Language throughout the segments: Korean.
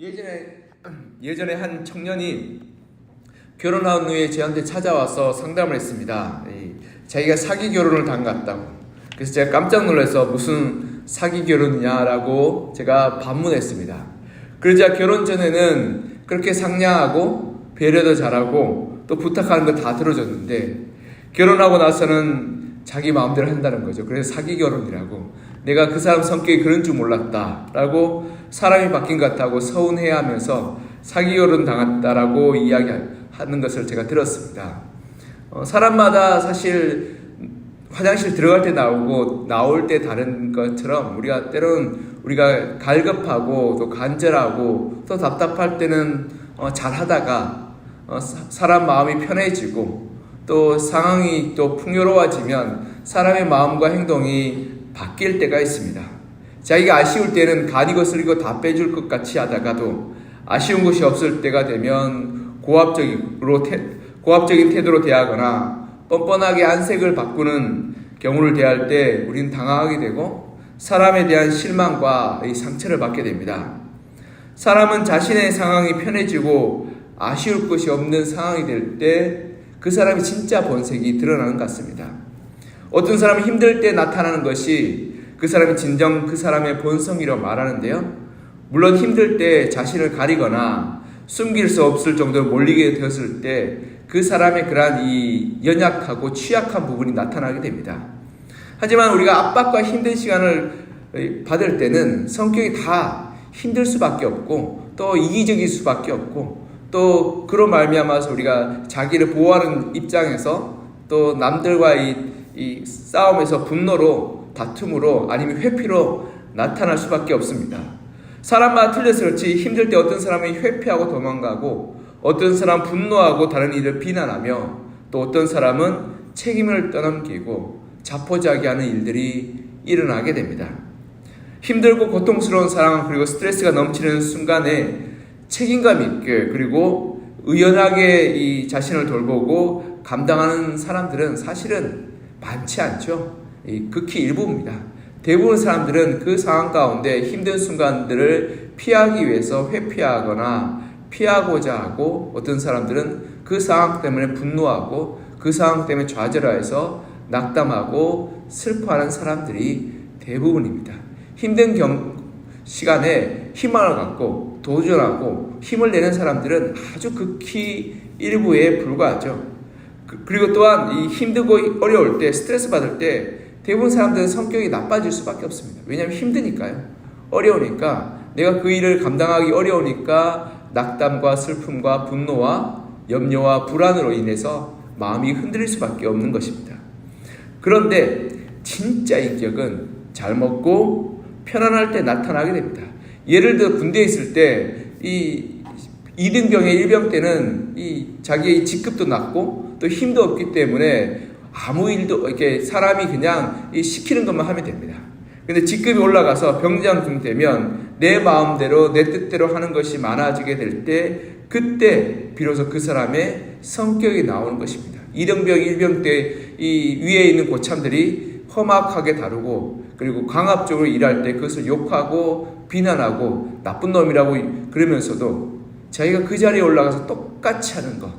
예전에 예전에 한 청년이 결혼한 후에 저한테 찾아와서 상담을 했습니다. 이, 자기가 사기 결혼을 당했다고. 그래서 제가 깜짝 놀라서 무슨 사기 결혼이냐라고 제가 반문했습니다. 그러자 결혼 전에는 그렇게 상냥하고 배려도 잘하고 또 부탁하는 거 다 들어줬는데 결혼하고 나서는 자기 마음대로 한다는 거죠. 그래서 사기 결혼이라고. 내가 그 사람 성격이 그런 줄 몰랐다 라고 사람이 바뀐 것 같다고 서운해 하면서 사기 결혼 당했다라고 이야기하는 것을 제가 들었습니다. 어, 사람마다 사실 화장실 들어갈 때 나오고 나올 때 다른 것처럼 우리가 때로는 우리가 갈급하고 또 간절하고 또 답답할 때는 어, 잘 하다가 어, 사, 사람 마음이 편해지고 또 상황이 또 풍요로워지면 사람의 마음과 행동이 바뀔 때가 있습니다. 자기가 아쉬울 때는 간이 거슬리고 다 빼줄 것 같이 하다가도 아쉬운 것이 없을 때가 되면 고압적으로 태, 고압적인 태도로 대하거나 뻔뻔하게 안색을 바꾸는 경우를 대할 때 우리는 당황하게 되고 사람에 대한 실망과 이 상처를 받게 됩니다. 사람은 자신의 상황이 편해지고 아쉬울 것이 없는 상황이 될 때 그 사람이 진짜 본색이 드러나는 것 같습니다. 어떤 사람이 힘들 때 나타나는 것이 그 사람이 진정 그 사람의 본성이라고 말하는데요. 물론 힘들 때 자신을 가리거나 숨길 수 없을 정도로 몰리게 되었을 때 그 사람의 그러한 이 연약하고 취약한 부분이 나타나게 됩니다. 하지만 우리가 압박과 힘든 시간을 받을 때는 성격이 다 힘들 수밖에 없고 또 이기적일 수밖에 없고 또 그로 말미암아서 우리가 자기를 보호하는 입장에서 또 남들과 이, 이 싸움에서 분노로 다툼으로 아니면 회피로 나타날 수밖에 없습니다. 사람마다 틀려서 그렇지 힘들 때 어떤 사람이 회피하고 도망가고 어떤 사람 분노하고 다른 일을 비난하며 또 어떤 사람은 책임을 떠넘기고 자포자기하는 일들이 일어나게 됩니다. 힘들고 고통스러운 상황 그리고 스트레스가 넘치는 순간에 책임감 있게 그리고 의연하게 이 자신을 돌보고 감당하는 사람들은 사실은 많지 않죠. 극히 일부입니다. 대부분 사람들은 그 상황 가운데 힘든 순간들을 피하기 위해서 회피하거나 피하고자 하고 어떤 사람들은 그 상황 때문에 분노하고 그 상황 때문에 좌절해서 낙담하고 슬퍼하는 사람들이 대부분입니다. 힘든 경, 시간에 희망을 갖고 도전하고 힘을 내는 사람들은 아주 극히 일부에 불과하죠. 그, 그리고 또한 이 힘들고 어려울 때 스트레스 받을 때 대부분 사람들은 성격이 나빠질 수밖에 없습니다. 왜냐하면 힘드니까요. 어려우니까 내가 그 일을 감당하기 어려우니까 낙담과 슬픔과 분노와 염려와 불안으로 인해서 마음이 흔들릴 수밖에 없는 것입니다. 그런데 진짜 인격은 잘 먹고 편안할 때 나타나게 됩니다. 예를 들어 군대에 있을 때이 2등병의 1병 때는 이 자기의 직급도 낮고 또 힘도 없기 때문에 아무 일도 이렇게 사람이 그냥 시키는 것만 하면 됩니다. 근데 직급이 올라가서 병장쯤 되면 내 마음대로 내 뜻대로 하는 것이 많아지게 될 때 그때 비로소 그 사람의 성격이 나오는 것입니다. 2등병, 1병 때 이 위에 있는 고참들이 험악하게 다루고 그리고 강압적으로 일할 때 그것을 욕하고 비난하고 나쁜 놈이라고 그러면서도 자기가 그 자리에 올라가서 똑같이 하는 것.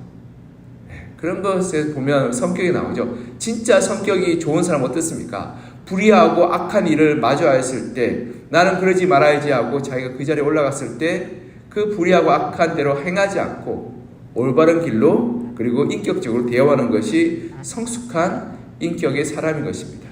그런 것에 보면 성격이 나오죠. 진짜 성격이 좋은 사람 어떻습니까? 불의하고 악한 일을 마주하였을 때 나는 그러지 말아야지 하고 자기가 그 자리에 올라갔을 때 그 불의하고 악한 대로 행하지 않고 올바른 길로 그리고 인격적으로 대화하는 것이 성숙한 인격의 사람인 것입니다.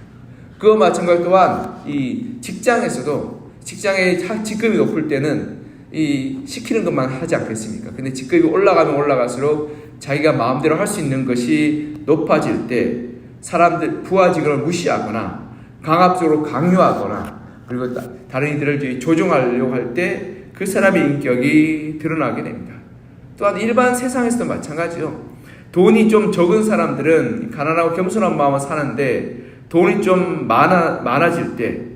그와 마찬가지 또한 이 직장에서도 직장의 직급이 높을 때는 이 시키는 것만 하지 않겠습니까? 근데 직급이 올라가면 올라갈수록 자기가 마음대로 할 수 있는 것이 높아질 때 사람들 부하 직원을 무시하거나 강압적으로 강요하거나 그리고 다른 이들을 조종하려고 할 때 그 사람의 인격이 드러나게 됩니다. 또한 일반 세상에서도 마찬가지요. 돈이 좀 적은 사람들은 가난하고 겸손한 마음을 사는데 돈이 좀 많아, 많아질 때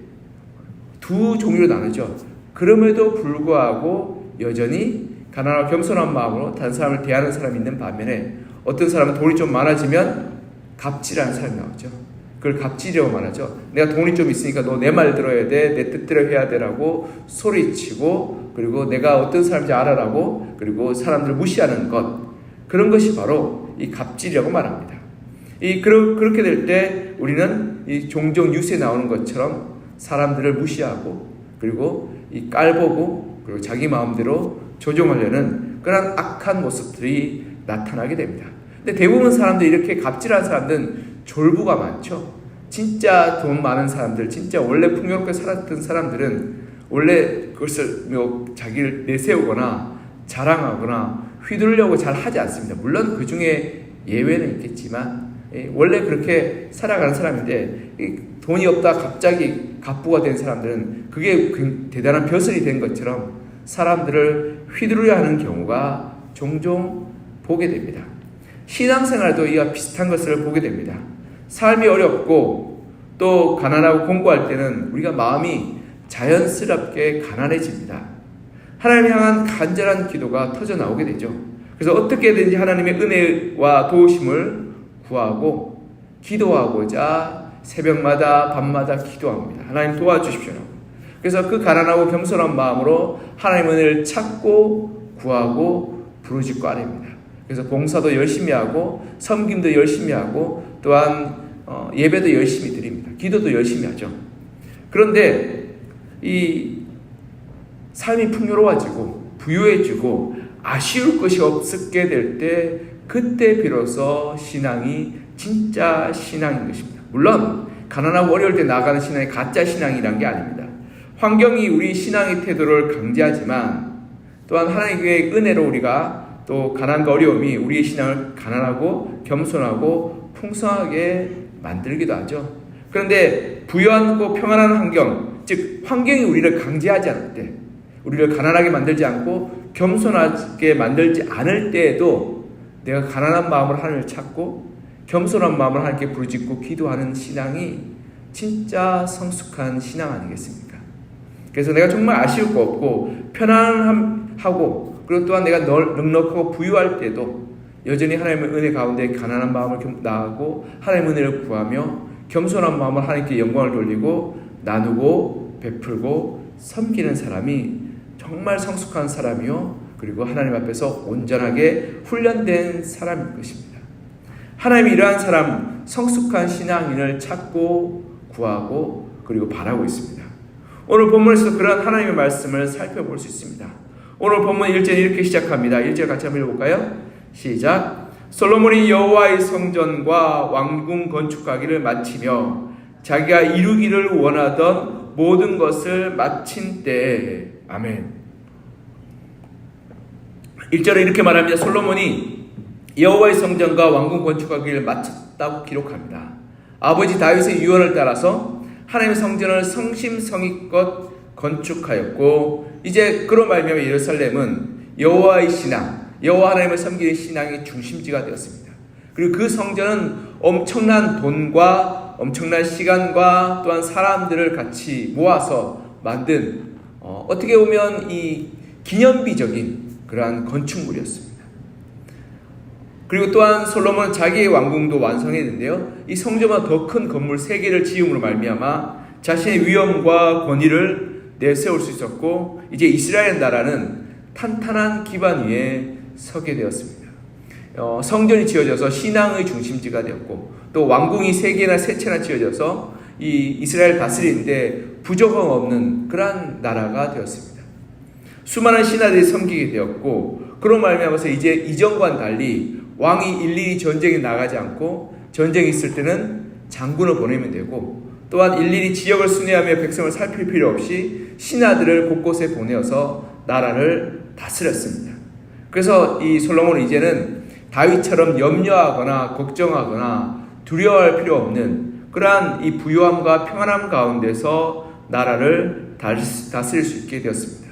두 종류로 나누죠. 그럼에도 불구하고 여전히 가난하고 겸손한 마음으로 다른 사람을 대하는 사람이 있는 반면에 어떤 사람은 돈이 좀 많아지면 갑질하는 사람이 나오죠. 그걸 갑질이라고 말하죠. 내가 돈이 좀 있으니까 너 내 말 들어야 돼, 내 뜻대로 해야 되라고 소리치고 그리고 내가 어떤 사람인지 알아라고 그리고 사람들을 무시하는 것 그런 것이 바로 이 갑질이라고 말합니다. 이 그러, 그렇게 될 때 우리는 이 종종 뉴스에 나오는 것처럼 사람들을 무시하고 그리고 이 깔보고 그리고 자기 마음대로 조종하려는 그런 악한 모습들이 나타나게 됩니다. 근데 대부분 사람들이 이렇게 갑질한 사람들은 졸부가 많죠. 진짜 돈 많은 사람들, 진짜 원래 풍요롭게 살았던 사람들은 원래 그것을 뭐 자기를 내세우거나 자랑하거나 휘두르려고 잘 하지 않습니다. 물론 그 중에 예외는 있겠지만 예, 원래 그렇게 살아가는 사람인데 돈이 없다 갑자기 갑부가 된 사람들은 그게 그 대단한 벼슬이 된 것처럼 사람들을 휘두르려 하는 경우가 종종 보게 됩니다. 신앙생활도 이와 비슷한 것을 보게 됩니다. 삶이 어렵고 또 가난하고 공부할 때는 우리가 마음이 자연스럽게 가난해집니다. 하나님 향한 간절한 기도가 터져 나오게 되죠. 그래서 어떻게든지 하나님의 은혜와 도우심을 구하고 기도하고자 새벽마다 밤마다 기도합니다. 하나님 도와주십시오. 그래서 그 가난하고 겸손한 마음으로 하나님 은혜를 찾고 구하고 부르짖고 아닙니다. 그래서 봉사도 열심히 하고 섬김도 열심히 하고 또한 어, 예배도 열심히 드립니다. 기도도 열심히 하죠. 그런데 이 삶이 풍요로워지고 부유해지고 아쉬울 것이 없게 될 때 그때 비로소 신앙이 진짜 신앙인 것입니다. 물론 가난하고 어려울 때 나가는 신앙이 가짜 신앙이란 게 아닙니다. 환경이 우리 신앙의 태도를 강제하지만 또한 하나님의 은혜로 우리가 또 가난과 어려움이 우리의 신앙을 가난하고 겸손하고 풍성하게 만들기도 하죠. 그런데 부유하고 평안한 환경, 즉 환경이 우리를 강제하지 않을 때, 우리를 가난하게 만들지 않고 겸손하게 만들지 않을 때에도 내가 가난한 마음으로 하나님을 찾고 겸손한 마음으로 하나님께 부르짖고 기도하는 신앙이 진짜 성숙한 신앙 아니겠습니까? 그래서 내가 정말 아쉬울 거 없고 편안하고 그리고 또한 내가 넉넉하고 부유할 때도 여전히 하나님의 은혜 가운데 가난한 마음을 나하고 하나님의 은혜를 구하며 겸손한 마음으로 하나님께 영광을 돌리고 나누고 베풀고 섬기는 사람이 정말 성숙한 사람이요 그리고 하나님 앞에서 온전하게 훈련된 사람일 것입니다. 하나님이 이러한 사람 성숙한 신앙인을 찾고 구하고 그리고 바라고 있습니다. 오늘 본문에서 그런 하나님의 말씀을 살펴볼 수 있습니다. 오늘 본문 1절 이렇게 시작합니다. 1절 같이 한번 읽어볼까요? 시작. 솔로몬이 여호와의 성전과 왕궁 건축하기를 마치며 자기가 이루기를 원하던 모든 것을 마친 때에 아멘. 1절에 이렇게 말합니다. 솔로몬이 여호와의 성전과 왕궁 건축하기를 마쳤다고 기록합니다. 아버지 다윗의 유언을 따라서 하나님의 성전을 성심성의껏 건축하였고 이제 그로 말미암아 예루살렘은 여호와의 신앙, 여호와 하나님을 섬기는 신앙의 중심지가 되었습니다. 그리고 그 성전은 엄청난 돈과 엄청난 시간과 또한 사람들을 같이 모아서 만든 어, 떻게 보면 이 기념비적인 그러한 건축물이었습니다. 그리고 또한 솔로몬은 자기의 왕궁도 완성했는데요. 이 성전보다 더 큰 건물 세 개를 지음으로 말미암아 자신의 위엄과 권위를 내세울 수 있었고 이제 이스라엘 나라는 탄탄한 기반 위에 서게 되었습니다. 어, 성전이 지어져서 신앙의 중심지가 되었고 또 왕궁이 세 개나 세 채나 지어져서 이 이스라엘 다스리는데 부족함 없는 그러한 나라가 되었습니다. 수많은 신하들이 섬기게 되었고 그런 말미암아서 이제 이전과는 달리 왕이 일일이 전쟁에 나가지 않고 전쟁이 있을 때는 장군을 보내면 되고 또한 일일이 지역을 순회하며 백성을 살필 필요 없이 신하들을 곳곳에 보내어서 나라를 다스렸습니다. 그래서 이 솔로몬은 이제는 다윗처럼 염려하거나 걱정하거나 두려워할 필요 없는 그러한 이 부유함과 평안함 가운데서 나라를 다스릴 수 있게 되었습니다.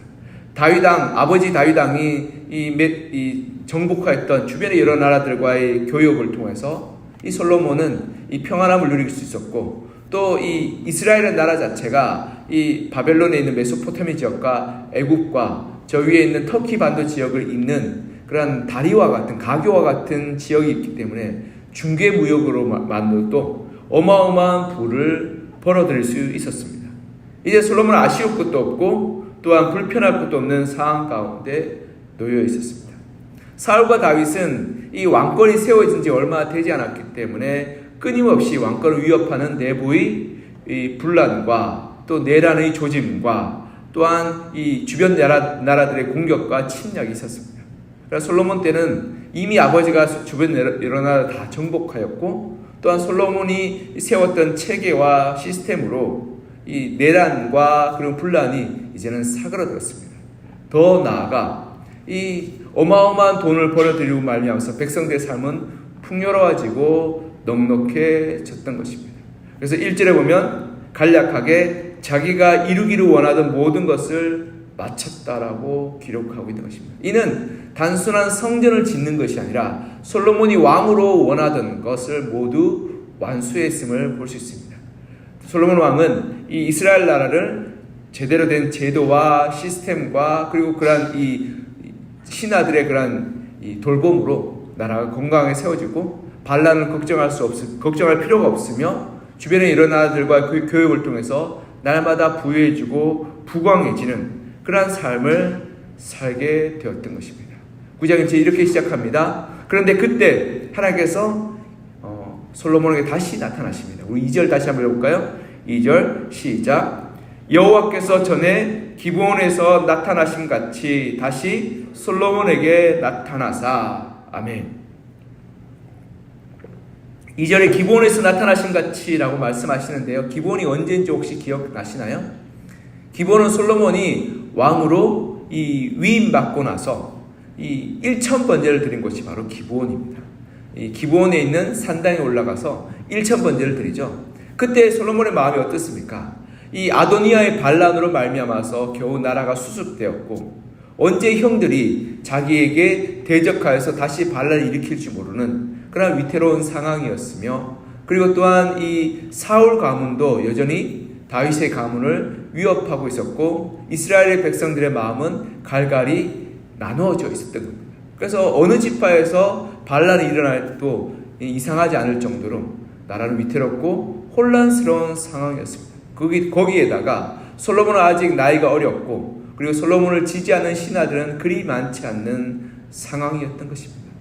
다윗왕 아버지 다윗왕이 이, 이 정복하였던 주변의 여러 나라들과의 교역을 통해서 이 솔로몬은 이 평안함을 누릴 수 있었고 또 이 이스라엘의 나라 자체가 이 바벨론에 있는 메소포타미 지역과 애굽과 저 위에 있는 터키 반도 지역을 잇는 그런 다리와 같은 가교와 같은 지역이 있기 때문에 중개 무역으로 만도 어마어마한 부를 벌어들일 수 있었습니다. 이제 솔로몬은 아쉬울 것도 없고 또한 불편할 것도 없는 상황 가운데 놓여 있었습니다. 사울과 다윗은 이 왕권이 세워진 지 얼마 되지 않았기 때문에 끊임없이 왕권을 위협하는 내부의 이 분란과 또 내란의 조짐과 또한 이 주변 나라, 나라들의 공격과 침략이 있었습니다. 그래서 솔로몬 때는 이미 아버지가 주변 여러 나라 다 정복하였고 또한 솔로몬이 세웠던 체계와 시스템으로 이 내란과 그런 분란이 이제는 사그라들었습니다. 더 나아가 이 어마어마한 돈을 벌어들이고 말미암아서 백성들의 삶은 풍요로워지고 넉넉해졌던 것입니다. 그래서 1절에 보면 간략하게 자기가 이루기를 원하던 모든 것을 마쳤다라고 기록하고 있는 것입니다. 이는 단순한 성전을 짓는 것이 아니라 솔로몬이 왕으로 원하던 것을 모두 완수했음을 볼 수 있습니다. 솔로몬 왕은 이 이스라엘 나라를 제대로 된 제도와 시스템과 그리고 그러한 이 신하들의 그러한 이 돌봄으로 나라가 건강하게 세워지고 반란을 걱정할 수 없, 걱정할 필요가 없으며 주변에 이런 나라들과 그 교육을 통해서 날마다 부유해지고 부강해지는 그러한 삶을 살게 되었던 것입니다. 9장 이제 이렇게 시작합니다. 그런데 그때 하나님께서 어, 솔로몬에게 다시 나타나십니다. 우리 2절 다시 한번 읽어볼까요? 2절 시작. 여호와께서 전에 기브온에서 나타나심 같이 다시 솔로몬에게 나타나사 아멘. 2절에 기본에서 나타나신 같이라고 말씀하시는데요. 기본이 언제인지 혹시 기억나시나요? 기본은 솔로몬이 왕으로 이 위임 받고 나서 이 1천 번제를 드린 곳이 바로 기본입니다. 이 기본에 있는 산당에 올라가서 1천 번제를 드리죠. 그때 솔로몬의 마음이 어떻습니까? 이 아도니아의 반란으로 말미암아서 겨우 나라가 수습되었고 언제 형들이 자기에게 대적하여서 다시 반란을 일으킬지 모르는 그런 위태로운 상황이었으며 그리고 또한 이 사울 가문도 여전히 다윗의 가문을 위협하고 있었고 이스라엘의 백성들의 마음은 갈갈이 나누어져 있었던 겁니다. 그래서 어느 지파에서 반란이 일어날도 이상하지 않을 정도로 나라는 위태롭고 혼란스러운 상황이었습니다. 거기, 거기에다가 솔로몬은 아직 나이가 어렸고 그리고 솔로몬을 지지하는 신하들은 그리 많지 않는 상황이었던 것입니다.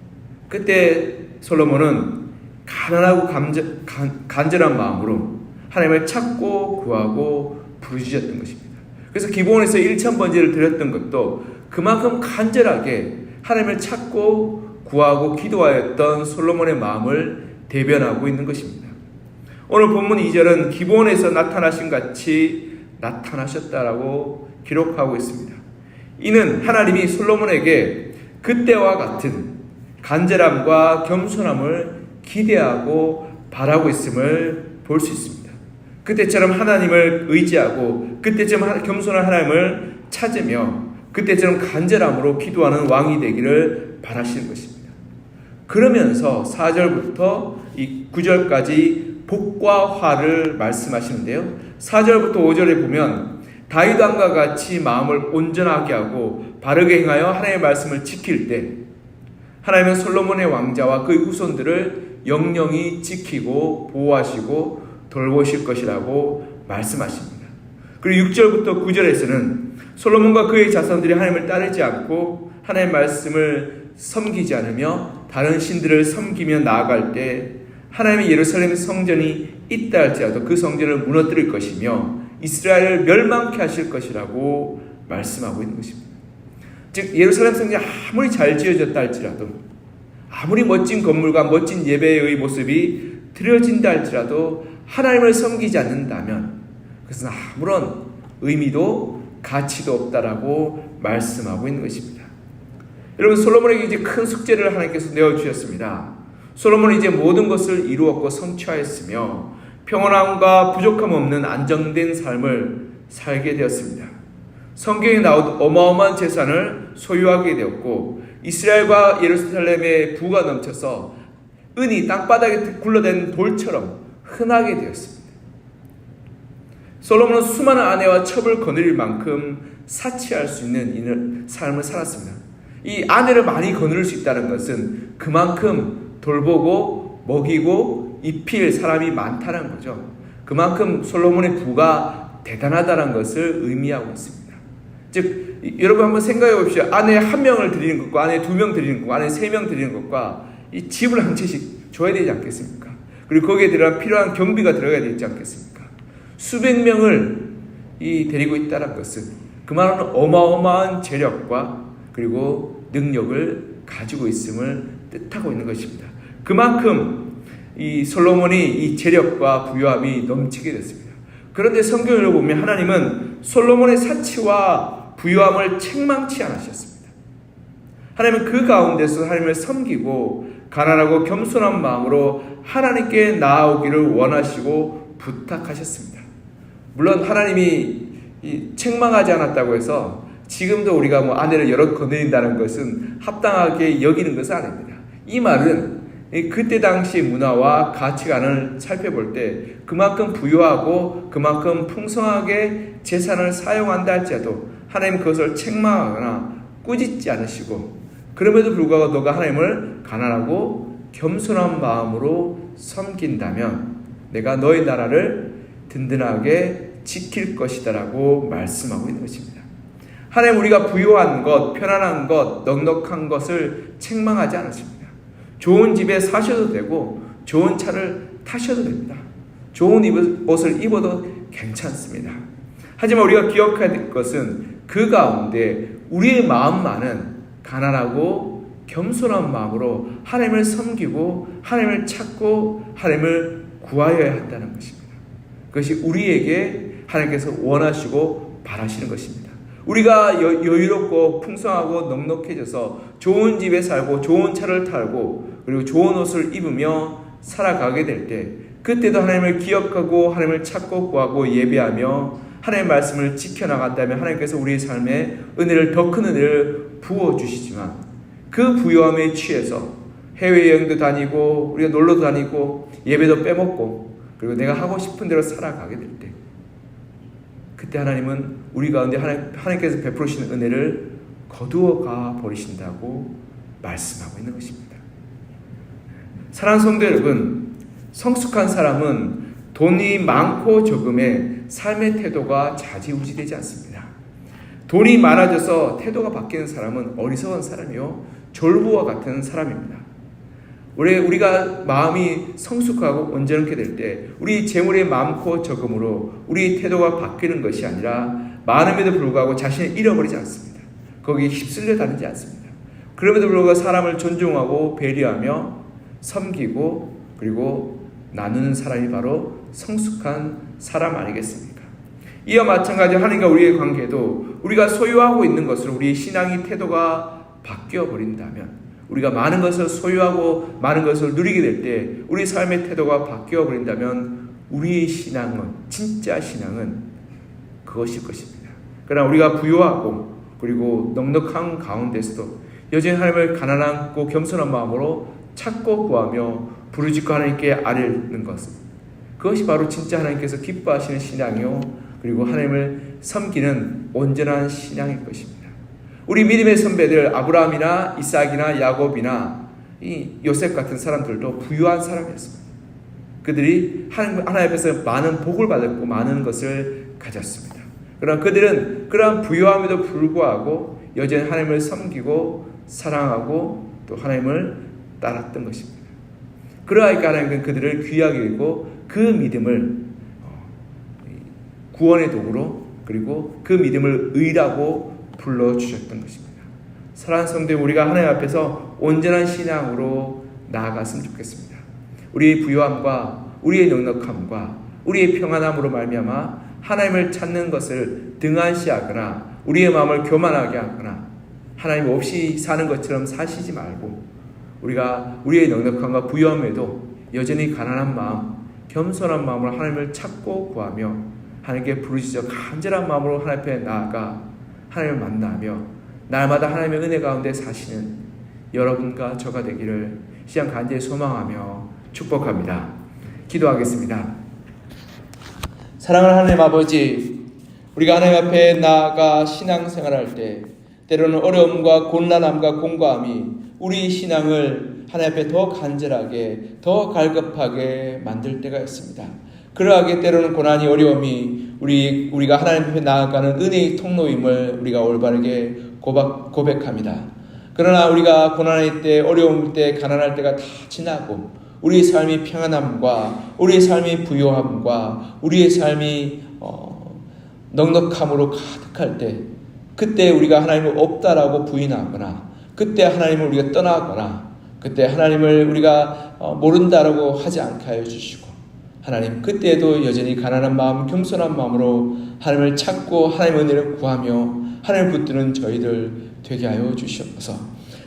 그때 솔로몬은 가난하고 감저, 간, 간절한 마음으로 하나님을 찾고 구하고 부르짖었던 것입니다. 그래서 기본에서 1천 번제를 드렸던 것도 그만큼 간절하게 하나님을 찾고 구하고 기도하였던 솔로몬의 마음을 대변하고 있는 것입니다. 오늘 본문 2절은 기본에서 나타나신 같이 나타나셨다라고 기록하고 있습니다. 이는 하나님이 솔로몬에게 그때와 같은 간절함과 겸손함을 기대하고 바라고 있음을 볼 수 있습니다. 그때처럼 하나님을 의지하고 그때처럼 겸손한 하나님을 찾으며 그때처럼 간절함으로 기도하는 왕이 되기를 바라시는 것입니다. 그러면서 4절부터 이 9절까지 복과 화를 말씀하시는데요. 4절부터 5절에 보면 다윗 왕과 같이 마음을 온전하게 하고 바르게 행하여 하나님의 말씀을 지킬 때 하나님은 솔로몬의 왕자와 그의 후손들을 영영히 지키고 보호하시고 돌보실 것이라고 말씀하십니다. 그리고 6절부터 9절에서는 솔로몬과 그의 자손들이 하나님을 따르지 않고 하나님의 말씀을 섬기지 않으며 다른 신들을 섬기며 나아갈 때 하나님의 예루살렘 성전이 있다 할지라도 그 성전을 무너뜨릴 것이며 이스라엘을 멸망케 하실 것이라고 말씀하고 있는 것입니다. 즉 예루살렘 성전이 아무리 잘 지어졌다 할지라도 아무리 멋진 건물과 멋진 예배의 모습이 드려진다 할지라도 하나님을 섬기지 않는다면 그것은 아무런 의미도 가치도 없다라고 말씀하고 있는 것입니다. 여러분 솔로몬에게 이제 큰 숙제를 하나님께서 내어 주셨습니다. 솔로몬은 이제 모든 것을 이루었고 성취하였으며 평온함과 부족함 없는 안정된 삶을 살게 되었습니다. 성경에 나온 어마어마한 재산을 소유하게 되었고 이스라엘과 예루살렘의 부가 넘쳐서 은이 땅바닥에 굴러댄 돌처럼 흔하게 되었습니다. 솔로몬은 수많은 아내와 첩을 거느릴 만큼 사치할 수 있는 삶을 살았습니다. 이 아내를 많이 거느릴 수 있다는 것은 그만큼 돌보고 먹이고 입힐 사람이 많다는 거죠. 그만큼 솔로몬의 부가 대단하다는 것을 의미하고 있습니다. 즉 이- 여러분 한번 생각해 봅시다. 아내 한 명을 드리는 것과 아내 두 명 드리는 것과 아내 세 명 드리는 것과 이 집을 한 채씩 줘야 되지 않겠습니까? 그리고 거기에 들어간 필요한 경비가 들어가야 되지 않겠습니까? 수백 명을 이 데리고 있다는 것은 그만한 어마어마한 재력과 그리고 능력을 가지고 있음을 뜻하고 있는 것입니다. 그만큼 이 솔로몬이 이 재력과 부유함이 넘치게 됐습니다. 그런데 성경을 보면 하나님은 솔로몬의 사치와 부유함을 책망치 않으셨습니다. 하나님은 그 가운데서 하나님을 섬기고 가난하고 겸손한 마음으로 하나님께 나아오기를 원하시고 부탁하셨습니다. 물론 하나님이 이 책망하지 않았다고 해서 지금도 우리가 뭐 아내를 여러 거느린다는 것은 합당하게 여기는 것은 아닙니다. 이 말은 이 그때 당시 문화와 가치관을 살펴볼 때 그만큼 부유하고 그만큼 풍성하게 재산을 사용한다 할지라도 하나님 그것을 책망하거나 꾸짖지 않으시고 그럼에도 불구하고 너가 하나님을 가난하고 겸손한 마음으로 섬긴다면 내가 너의 나라를 든든하게 지킬 것이다라고 말씀하고 있는 것입니다. 하나님 우리가 부유한 것, 편안한 것, 넉넉한 것을 책망하지 않으십니다. 좋은 집에 사셔도 되고 좋은 차를 타셔도 됩니다. 좋은 옷을 입어도 괜찮습니다. 하지만 우리가 기억해야 될 것은 그 가운데 우리의 마음만은 가난하고 겸손한 마음으로 하나님을 섬기고 하나님을 찾고 하나님을 구하여야 한다는 것입니다. 그것이 우리에게 하나님께서 원하시고 바라시는 것입니다. 우리가 여, 여유롭고 풍성하고 넉넉해져서 좋은 집에 살고 좋은 차를 타고 그리고 좋은 옷을 입으며 살아가게 될 때 그때도 하나님을 기억하고 하나님을 찾고 구하고 예배하며 하나님의 말씀을 지켜나간다면 하나님께서 우리의 삶에 은혜를 더 큰 은혜를 부어 주시지만 그 부요함에 취해서 해외여행도 다니고 우리가 놀러도 다니고 예배도 빼먹고 그리고 내가 하고 싶은 대로 살아가게 될 때 그때 하나님은 우리 가운데 하나님, 하나님께서 베푸시는 은혜를 거두어 가 버리신다고 말씀하고 있는 것입니다. 사랑하는 성도 여러분, 성숙한 사람은 돈이 많고 적음에 삶의 태도가 좌지우지되지 않습니다. 돈이 많아져서 태도가 바뀌는 사람은 어리석은 사람이요 졸부와 같은 사람입니다. 우리 우리가 마음이 성숙하고 온전하게 될 때 우리 재물이 많고 적음으로 우리 태도가 바뀌는 것이 아니라 많음에도 불구하고 자신을 잃어버리지 않습니다. 거기에 휩쓸려 다니지 않습니다. 그럼에도 불구하고 사람을 존중하고 배려하며 섬기고 그리고 나누는 사람이 바로 성숙한 사람 아니겠습니까? 이와 마찬가지 하나님과 우리의 관계도 우리가 소유하고 있는 것으로 우리의 신앙의 태도가 바뀌어 버린다면 우리가 많은 것을 소유하고 많은 것을 누리게 될 때 우리 삶의 태도가 바뀌어 버린다면 우리의 신앙은 진짜 신앙은 그것일 것입니다. 그러나 우리가 부유하고 그리고 넉넉한 가운데서도 여전히 하나님을 가난하고 겸손한 마음으로 찾고 구하며 부르짖고 하나님께 아뢰는 것은 그것이 바로 진짜 하나님께서 기뻐하시는 신앙이요 그리고 하나님을 섬기는 온전한 신앙일 것입니다. 우리 믿음의 선배들 아브라함이나 이삭이나 야곱이나 이 요셉 같은 사람들도 부유한 사람이었습니다. 그들이 하나님, 앞에서 많은 복을 받았고 많은 것을 가졌습니다. 그러나 그들은 그러한 부유함에도 불구하고 여전히 하나님을 섬기고 사랑하고 또 하나님을 따랐던 것입니다. 그러하니까 하나님은 그들을 귀하게 여기고 그 믿음을 어, 구원의 도구로 그리고 그 믿음을 의라고 불러주셨던 것입니다. 사랑하는 성도 우리가 하나님 앞에서 온전한 신앙으로 나아갔으면 좋겠습니다. 우리의 부유함과 우리의 넉넉함과 우리의 평안함으로 말미암아 하나님을 찾는 것을 등한시하거나 우리의 마음을 교만하게 하거나 하나님 없이 사는 것처럼 사시지 말고 우리가 우리의 넉넉함과 부유함에도 여전히 가난한 마음, 겸손한 마음으로 하나님을 찾고 구하며 하나님께 부르짖어 간절한 마음으로 하나님 앞에 나아가 하나님을 만나며 날마다 하나님의 은혜 가운데 사시는 여러분과 저가 되기를 시장 간절히 소망하며 축복합니다. 기도하겠습니다. 사랑하는 하나님 아버지, 우리가 하나님 앞에 나아가 신앙생활할 때 때로는 어려움과 곤란함과 공고함이 우리 신앙을 하나님 앞에 더 간절하게 더 갈급하게 만들 때가 있습니다. 그러하게 때로는 고난이 어려움이 우리 우리가 하나님 앞에 나아가는 은혜의 통로임을 우리가 올바르게 고백, 고백합니다. 그러나 우리가 고난할 때 어려울 때 가난할 때가 다 지나고 우리의 삶이 평안함과 우리의 삶이 부요함과 우리의 삶이 어, 넉넉함으로 가득할 때 그때 우리가 하나님을 없다라고 부인하거나 그때 하나님을 우리가 떠나거나 그때 하나님을 우리가 어, 모른다라고 하지 않게 하여 주시고 하나님 그때도 여전히 가난한 마음 겸손한 마음으로 하나님을 찾고 하나님의 은혜를 구하며 하나님을 붙드는 저희들 되게 하여 주시옵소서.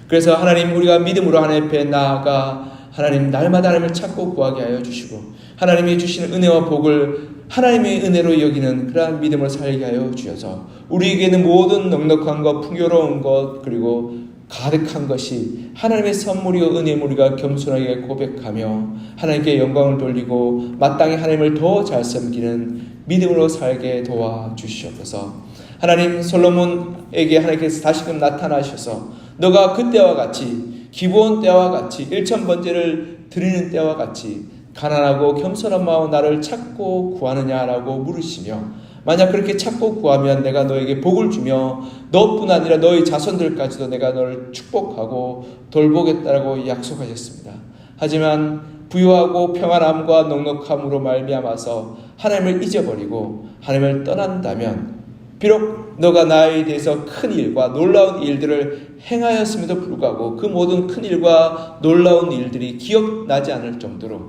그래서 하나님 우리가 믿음으로 하나님 앞에 나아가 하나님 날마다 하나님을 찾고 구하게 하여 주시고 하나님이 주시는 은혜와 복을 하나님의 은혜로 여기는 그러한 믿음을 살게 하여 주셔서 우리에게는 모든 넉넉한 것, 풍요로운 것 그리고 가득한 것이 하나님의 선물이요 은혜물 우리가 겸손하게 고백하며 하나님께 영광을 돌리고 마땅히 하나님을 더 잘 섬기는 믿음으로 살게 도와 주시옵소서. 하나님 솔로몬에게 하나님께서 다시금 나타나셔서 너가 그때와 같이 기본 때와 같이 일천 번제를 드리는 때와 같이 가난하고 겸손한 마음 나를 찾고 구하느냐라고 물으시며 만약 그렇게 찾고 구하면 내가 너에게 복을 주며 너뿐 아니라 너의 자손들까지도 내가 너를 축복하고 돌보겠다라고 약속하셨습니다. 하지만 부유하고 평안함과 넉넉함으로 말미암아서 하나님을 잊어버리고 하나님을 떠난다면 비록 너가 나에 대해서 큰 일과 놀라운 일들을 행하였음에도 불구하고 그 모든 큰 일과 놀라운 일들이 기억나지 않을 정도로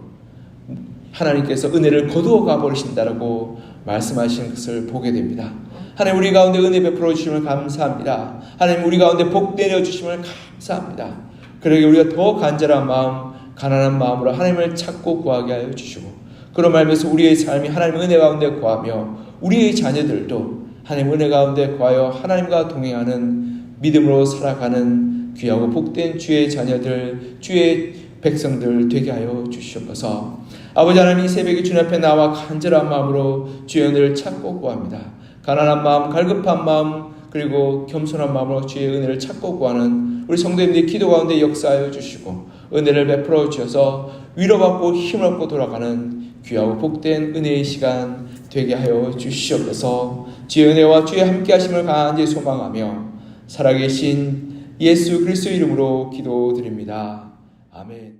하나님께서 은혜를 거두어 가 버리신다라고 말씀하신 것을 보게 됩니다. 하나님 우리 가운데 은혜 베풀어 주심을 감사합니다. 하나님 우리 가운데 복 내려 주심을 감사합니다. 그러게 우리가 더 간절한 마음, 가난한 마음으로 하나님을 찾고 구하게 하여 주시고 그런 말면서 우리의 삶이 하나님 은혜 가운데 구하며 우리의 자녀들도 하나님 은혜 가운데 구하여 하나님과 동행하는 믿음으로 살아가는 귀하고 복된 주의 자녀들, 주의 백성들 되게 하여 주시옵소서. 아버지 하나님 이 새벽에 주님 앞에 나와 간절한 마음으로 주의 은혜를 찾고 구합니다. 가난한 마음, 갈급한 마음, 그리고 겸손한 마음으로 주의 은혜를 찾고 구하는 우리 성도님들의 기도 가운데 역사하여 주시고 은혜를 베풀어 주셔서 위로받고 힘을 얻고 돌아가는 귀하고 복된 은혜의 시간 되게 하여 주시옵소서. 주의 은혜와 주의 함께 하심을 간절히 소망하며 살아계신 예수 그리스도 이름으로 기도드립니다. 아멘.